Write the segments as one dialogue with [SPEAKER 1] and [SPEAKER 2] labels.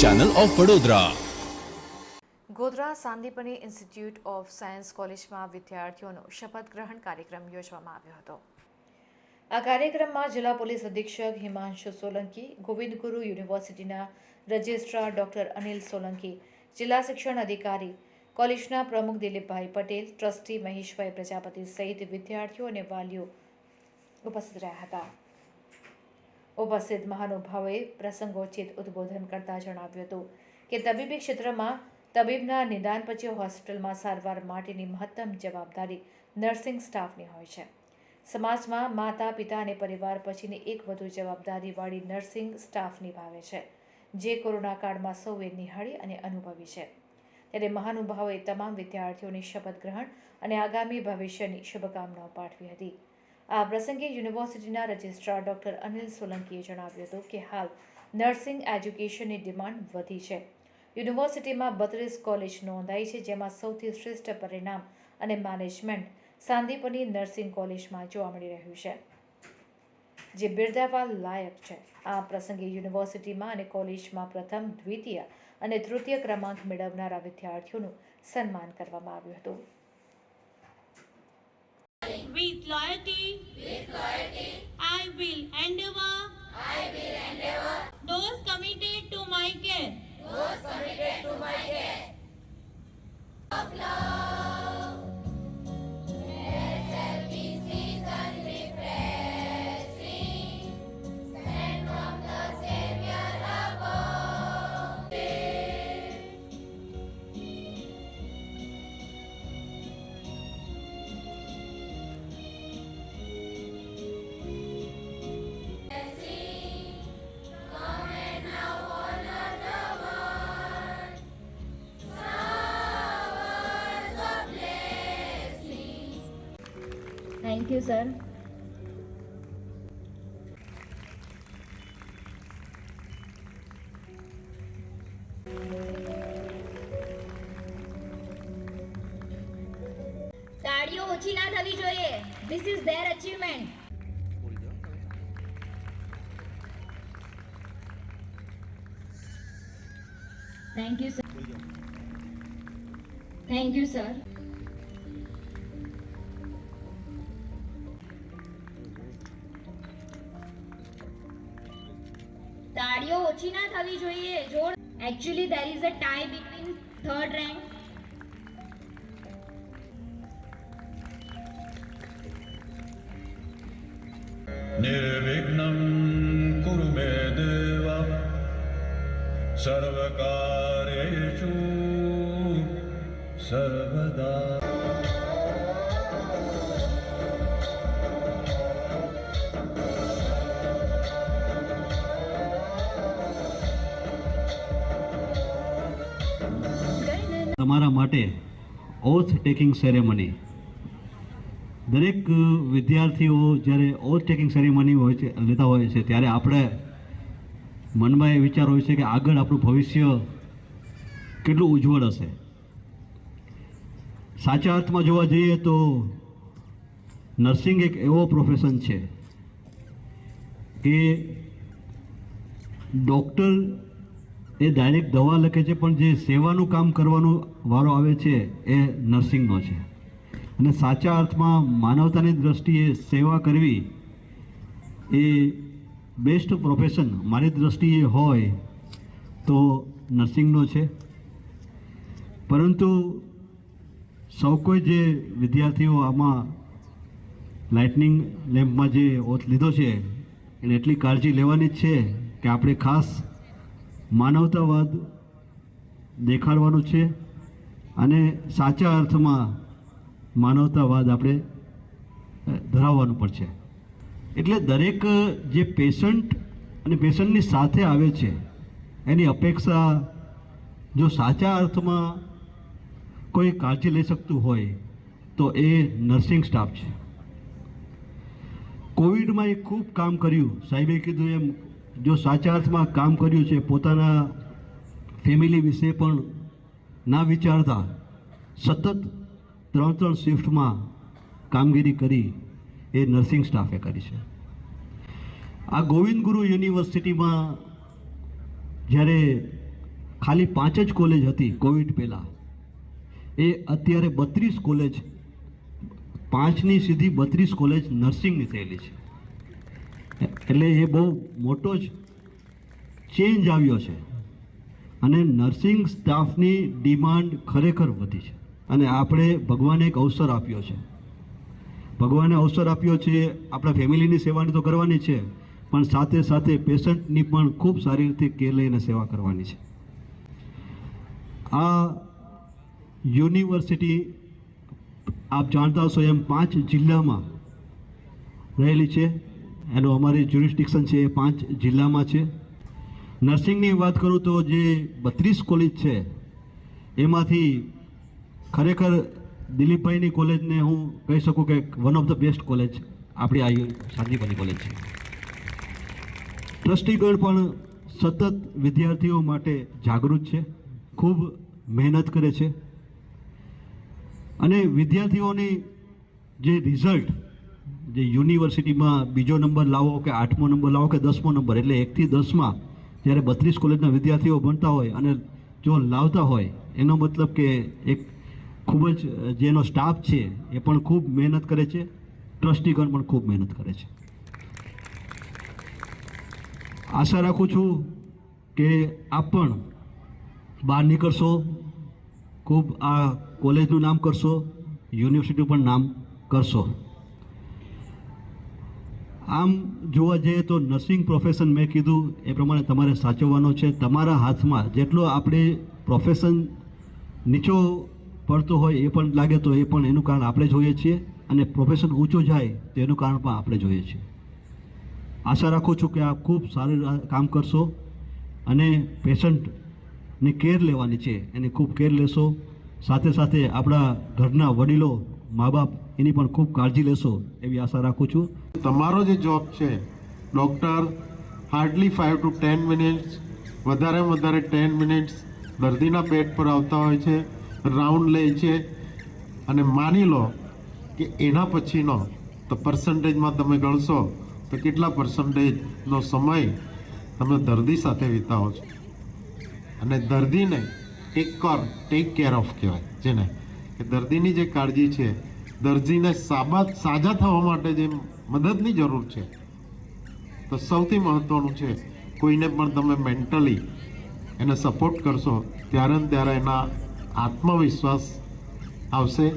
[SPEAKER 1] Channel of Vadodara
[SPEAKER 2] Godhra Sandipani institute of science કોલેજમાં વિદ્યાર્થીઓનો શપથ ગ્રહણ કાર્યક્રમ યોજવામાં આવ્યો હતો. આ કાર્યક્રમમાં જિલ્લા પોલીસ અધિક્ષક હિમાંશુ સોલંકી, ગોવિંદ ગુરુ યુનિવર્સિટીના રજિસ્ટ્રાર ડોક્ટર અનિલ સોલંકી, જિલ્લા શિક્ષણ અધિકારી કોલેજના પ્રમુખ દિલીપભાઈ પટેલ, ટ્રસ્ટી મહેશભાઈ પ્રજાપતિ સહિત વિદ્યાર્થીઓ અને વાલીઓ ઉપસ્થિત રહ્યા હતા. ઉપસ્થિત મહાનુભાવોએ પ્રસંગોચિત ઉદ્બોધન કરતા જણાવ્યું હતું કે તબીબી ક્ષેત્રમાં તબીબના નિદાન પછી હોસ્પિટલમાં સારવાર માટેની મહત્તમ જવાબદારી નર્સિંગ સ્ટાફની હોય છે. સમાજમાં માતા, પિતા અને પરિવાર પછીની એક વધુ જવાબદારીવાળી નર્સિંગ સ્ટાફ નિભાવે છે, જે કોરોના કાળમાં સૌએ નિહાળી અને અનુભવી છે. ત્યારે મહાનુભાવોએ તમામ વિદ્યાર્થીઓની શપથ ગ્રહણ અને આગામી ભવિષ્યની શુભકામનાઓ પાઠવી હતી. આ પ્રસંગે યુનિવર્સિટીના રજિસ્ટ્રાર ડોક્ટર અનિલ સોલંકીએ જણાવ્યું હતું કે હાલ નર્સિંગ એજ્યુકેશનની ડિમાન્ડ વધી છે. યુનિવર્સિટીમાં બત્રીસ કોલેજ નોંધાઈ છે, જેમાં સૌથી શ્રેષ્ઠ પરિણામ અને મેનેજમેન્ટ સાંદીપની નર્સિંગ કોલેજમાં જોવા મળી રહ્યું છે. જે બિરદાવા લાયક છે. આ પ્રસંગે યુનિવર્સિટીમાં અને કોલેજમાં પ્રથમ, દ્વિતીય અને તૃતીય ક્રમાંક મેળવનારા વિદ્યાર્થીઓનું સન્માન કરવામાં આવ્યું હતું.
[SPEAKER 3] With loyalty, I
[SPEAKER 4] Thank you, sir. તાળીઓ ઓછી ના થવી જોઈએ. This is their achievement thank you sir thank you sir તાળીઓ ઓછી ના થવી જોઈએ. જોર actually there is a tie between third rank
[SPEAKER 5] નિર્વિઘ્નમ કુરુ મે દેવ સર્વકારેષુ સર્વદા
[SPEAKER 6] તમારા માટે ઓથ ટેકિંગ સેરેમની દરેક વિદ્યાર્થીઓ જ્યારે ઓથ ટેકિંગ સેરેમની હોય છે, લેતા હોય છે, ત્યારે આપણે મનમાં એ વિચાર હોય છે કે આગળ આપણું ભવિષ્ય કેટલું ઉજ્જવળ હશે. સાચા અર્થમાં જોવા જઈએ તો નર્સિંગ એક એવો પ્રોફેશન છે કે ડૉક્ટર એ ડાયરેક્ટ દવા લખે છે, પણ જે સેવાનું કામ કરવાનો વારો આવે છે, એ નર્સિંગનો છે. અને સાચા અર્થમાં માનવતાની દ્રષ્ટિએ સેવા કરવી એ બેસ્ટ પ્રોફેશન મારી દ્રષ્ટિએ હોય તો નર્સિંગનો છે. પરંતુ સૌ કોઈ જે વિદ્યાર્થીઓ આમાં લાઇટનિંગ લેમ્પમાં જે ઓથ લીધો છે, એને એટલી કાળજી લેવાની જ છે કે આપણે ખાસ માનવતાવાદ દેખાડવાનું છે અને સાચા અર્થમાં માનવતાવાદ આપણે ધરાવવાનું પણ છે. એટલે દરેક જે પેશન્ટ અને પેશન્ટની સાથે આવે છે, એની અપેક્ષા જો સાચા અર્થમાં કોઈ કાળજી લઈ શકતું હોય, તો એ નર્સિંગ સ્ટાફ છે. કોવિડમાં એ ખૂબ કામ કર્યું. સાહેબે કીધું એમ જો સાચા અર્થમાં કામ કર્યું છે, પોતાના ફેમિલી વિશે પણ ના વિચારતા, સતત ત્રણ ત્રણ શિફ્ટમાં કામગીરી કરી એ નર્સિંગ સ્ટાફે કરી છે. આ ગોવિંદ ગુરુ યુનિવર્સિટીમાં જ્યારે ખાલી પાંચ જ કોલેજ હતી કોવિડ પહેલાં, એ અત્યારે બત્રીસ કોલેજ પાંચની સીધી બત્રીસ કોલેજ નર્સિંગની થયેલી છે. એટલે એ બહુ મોટો જ ચેન્જ આવ્યો છે. અને નર્સિંગ સ્ટાફની ડિમાન્ડ ખરેખર વધી છે. અને આપણે ભગવાને એક અવસર આપ્યો છે. ભગવાને અવસર આપ્યો છે, આપણા ફેમિલીની સેવાની તો કરવાની છે, પણ સાથે સાથે પેશન્ટની પણ ખૂબ સારી રીતે કેર લઈને સેવા કરવાની છે. આ યુનિવર્સિટી આપ જાણતા હશો એમ પાંચ જિલ્લામાં રહેલી છે. એનું અમારી જ્યુરિસ્ટિક્શન છે એ પાંચ જિલ્લામાં છે. નર્સિંગની વાત કરું તો જે બત્રીસ કોલેજ છે, એમાંથી ખરેખર દિલીપભાઈની કોલેજને હું કહી શકું કે one of the best college આપણી આ શાંતિપની કોલેજ છે. ટ્રસ્ટીગણ પણ સતત વિદ્યાર્થીઓ માટે જાગૃત છે, ખૂબ મહેનત કરે છે. અને વિદ્યાર્થીઓની જે રિઝલ્ટ જે યુનિવર્સિટીમાં બીજો નંબર લાવો કે આઠમો નંબર લાવો કે દસમો નંબર, એટલે એકથી દસમાં જ્યારે બત્રીસ કોલેજના વિદ્યાર્થીઓ ભણતા હોય અને જો લાવતા હોય, એનો મતલબ કે એક ખૂબ જ જેનો સ્ટાફ છે, એ પણ ખૂબ મહેનત કરે છે, ટ્રસ્ટીગણ પણ ખૂબ મહેનત કરે છે. આશા રાખું છું કે આપ પણ બહાર નીકળશો, ખૂબ આ કોલેજનું નામ કરશો, યુનિવર્સિટીનું પણ નામ કરશો. આમ જોવા જઈએ તો નર્સિંગ પ્રોફેશન મેં કીધું, એ પ્રમાણે તમારે સાચવવાનો છે. તમારા હાથમાં જેટલો આપણે પ્રોફેશન નીચો પડતો હોય એ પણ લાગે તો એ પણ એનું કારણ આપણે જોઈએ છીએ અને પ્રોફેશન ઊંચો જાય તો એનું કારણ પણ આપણે જોઈએ છીએ. આશા રાખું છું કે આપ ખૂબ સારું કામ કરશો અને પેશન્ટની કેર લેવાની છે. એની ખૂબ કેર લેશો. સાથે સાથે આપણા ઘરના વડીલો, મા બાપ એની પણ ખૂબ કાળજી લેશો એવી આશા રાખું છું.
[SPEAKER 1] તમારો જે જોબ છે doctor hardly five to ten minutes વધારે વધારે ટેન મિનિટ્સ દર્દીના પેટ પર આવતા હોય છે રાઉન્ડ લે છે. અને માની લો કે એના પછીનો તો પર્સન્ટેજમાં તમે ગણશો તો કેટલા પર્સન્ટેજનો સમય તમે દર્દી સાથે વિતાવો છો? અને દર્દીને take core take care of કહેવાય, જેને કે દર્દીની જે કાળજી છે દર્દીને સાબા સાજા થવા માટે જે મદદની જરૂર છે, તો સૌથી મહત્ત્વનું છે, કોઈને પણ તમે મેન્ટલી એને સપોર્ટ કરશો, ત્યારે ને ત્યારે એના આત્મવિશ્વાસ આવશે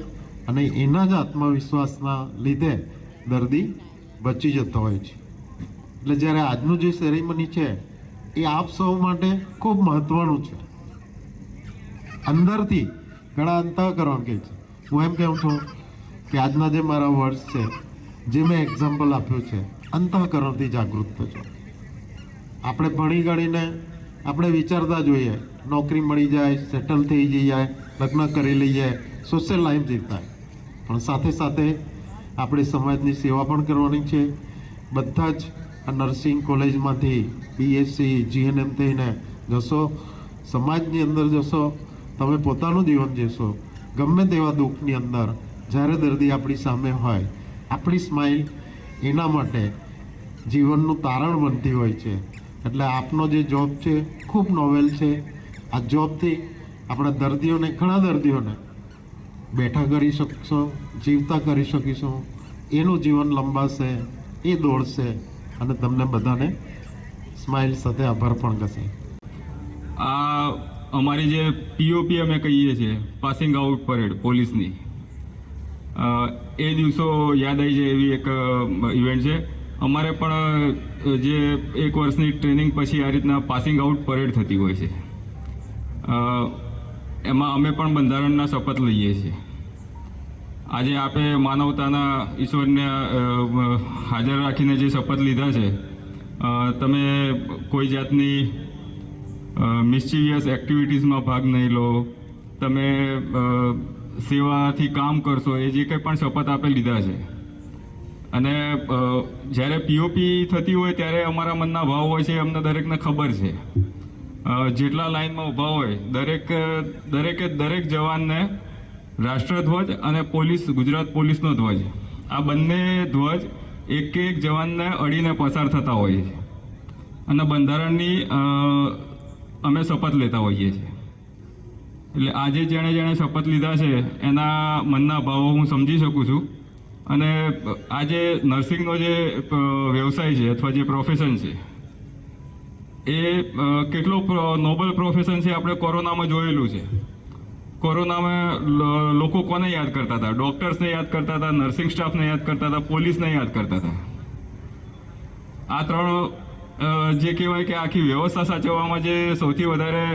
[SPEAKER 1] અને એના જ આત્મવિશ્વાસના લીધે દર્દી બચી જતો હોય છે. એટલે જ્યારે આજનું જે સેરેમની છે, એ આપ સૌ માટે ખૂબ મહત્ત્વનું છે. અંદરથી ઘણા અંતઃકરણ કહે છે. હું એમ કહું છું કે આજના જે મારા વર્ડ્સ છે, જે મેં એક્ઝામ્પલ આપ્યું છે, અંતઃકરણથી જાગૃત થજો. આપણે ભણી ગણીને, આપણે વિચારતા જોઈએ, નોકરી મળી જાય સેટલ થઈ જઈએ, લગ્ન કરી લઈએ સોશિયલ લાઈફ જીવતા. પણ સાથે સાથે આપણે સમાજની સેવા પણ કરવાની છે. બધા જ આ નર્સિંગ કોલેજમાંથી બીએસસી જીએનએમ થઈને જશો. સમાજની અંદર જશો. તમે પોતાનું જીવન જીવશો. ગમે તેવા દુઃખની અંદર જ્યારે દર્દી આપણી સામે હોય, આપણી સ્માઇલ એના માટે જીવનનું તારણ બનતી હોય છે. એટલે આપનો જે જોબ છે, ખૂબ નોવેલ છે. આ જોબથી આપણા દર્દીઓને, ઘણા દર્દીઓને બેઠા કરી શકશો, જીવતા કરી શકીશું. એનું જીવન લંબાશે, એ દોડશે અને તમને બધાને સ્માઇલ સાથે આભાર પણ કરશે
[SPEAKER 7] આ અમારી જે પીઓપી અમે કહીએ છીએ પાસિંગ આઉટ પરેડ પોલીસની. એ દિવસો યાદ આવી જાય એવી એક ઇવેન્ટ છે. અમારે પણ જે એક વર્ષની ટ્રેનિંગ પછી આ રીતના પાસિંગ આઉટ પરેડ થતી હોય છે. એમાં અમે પણ બંધારણના શપથ લઈએ છીએ. આજે આપે માનવતાના ઈશ્વરને હાજર રાખીને જે શપથ લીધા છે તમે કોઈ જાતની મિસ્ચીવિયસ એક્ટિવિટીઝમાં ભાગ નહીં લો. તમે સેવાથી કામ કરશો, એ જે કંઈ પણ શપથ આપે લીધા છે. અને જ્યારે પીઓપી થતી હોય ત્યારે અમારા મનના ભાવ હોય છે અમને દરેકને ખબર છે. જેટલા લાઇનમાં ઊભા હોય, દરેક, દરેકે, દરેક જવાનને રાષ્ટ્રધ્વજ અને પોલીસ, ગુજરાત પોલીસનો ધ્વજ. આ બંને ધ્વજ એક એક જવાનને અડીને પસાર થતા હોય છે અને બંધારણની અમે શપથ લેતા હોઈએ છીએ. એટલે આજે જેણે જેણે શપથ લીધા છે, એના મનના ભાવો હું સમજી શકું છું. અને આજે નર્સિંગનો જે વ્યવસાય છે અથવા જે પ્રોફેશન છે, એ કેટલો નોબલ પ્રોફેશન છે આપણે કોરોનામાં જોયેલું છે. કોરોનામાં લોકો કોને યાદ કરતા હતા? ડૉક્ટર્સને યાદ કરતા હતા નર્સિંગ સ્ટાફને યાદ કરતા હતા પોલીસને યાદ કરતા હતા. આ ત્રણ જે કહેવાય કે આખી વ્યવસ્થા સાચવવામાં જે સૌથી વધારે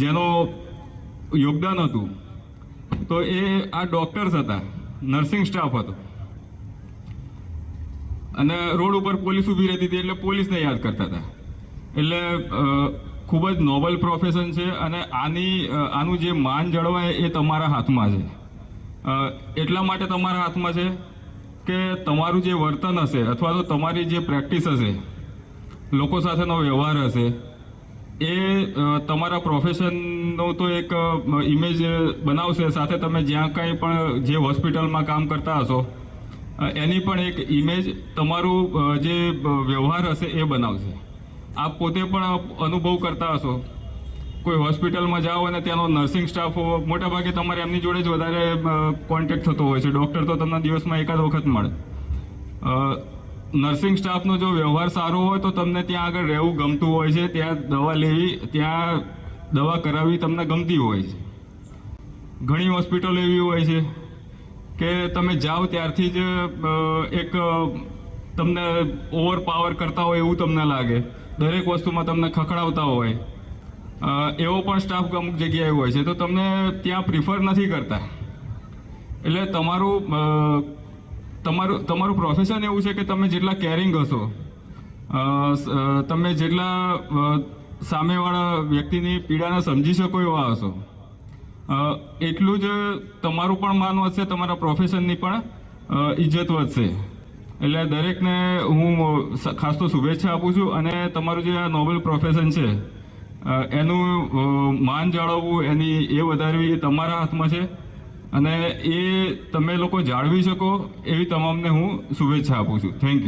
[SPEAKER 7] જેનો યોગદાન હતું. તો એ આ ડોક્ટર્સ હતા. નર્સિંગ સ્ટાફ હતો. અને રોડ ઉપર પોલીસ ઊભી રહેતી હતી એટલે પોલીસને યાદ કરતા હતા. એટલે ખૂબ જ નોબલ પ્રોફેશન છે અને આની આનું જે માન જળવાય એ તમારા હાથમાં છે. એટલા માટે તમારા હાથમાં છે કે તમારું જે વર્તન હશે અથવા તો તમારી જે પ્રેક્ટિસ હશે, લોકો સાથેનો વ્યવહાર હશે એ તમારા પ્રોફેશનનો તો એક ઇમેજ બનાવશે. સાથે તમે જ્યાં કંઈ પણ જે હોસ્પિટલમાં કામ કરતા હશો એની પણ એક ઇમેજ તમારું જે વ્યવહાર હશે એ બનાવશે. આપ પોતે પણ અનુભવ કરતા હશો. કોઈ હોસ્પિટલમાં જાઓ અને ત્યાંનો નર્સિંગ સ્ટાફ મોટાભાગે તમારે એમની જોડે જ વધારે કોન્ટેક્ટ થતો હોય છે. ડૉક્ટર તો તમને દિવસમાં એકાદ વખત મળે. નર્સિંગ સ્ટાફનો જો વ્યવહાર સારો હોય તો તમને ત્યાં આગળ રહેવું ગમતું હોય છે. ત્યાં દવા લેવી, ત્યાં દવા કરાવવી તમને ગમતી હોય છે. ઘણી હોસ્પિટલો એવી હોય છે કે તમે જાઓ ત્યારથી જ એક તમને ઓવર પાવર કરતા હોય એવું તમને લાગે. દરેક વસ્તુમાં તમને ખખડાવતા હોય. એવો પણ સ્ટાફ અમુક જગ્યાએ હોય છે. તો તમને ત્યાં પ્રિફર નથી કરતા. એટલે તમારું તમારું તમારું પ્રોફેશન એવું છે કે તમે જેટલા કેરિંગ હશો તમે જેટલા સામેવાળા વ્યક્તિની પીડાને સમજી શકો એવા હશો. એટલું જ તમારું પણ માન વધશે, તમારા પ્રોફેશનની પણ ઇજ્જત વધશે. એટલે દરેકને હું ખાસ તો શુભેચ્છા આપું છું અને તમારું જે આ નોબેલ પ્રોફેશન છે એનું માન જાળવવું એની એ વધારવી એ તમારા હાથમાં છે. અને એ તમે લોકો જાળવી શકો એવી તમામને હું શુભેચ્છા આપું છું. Thank you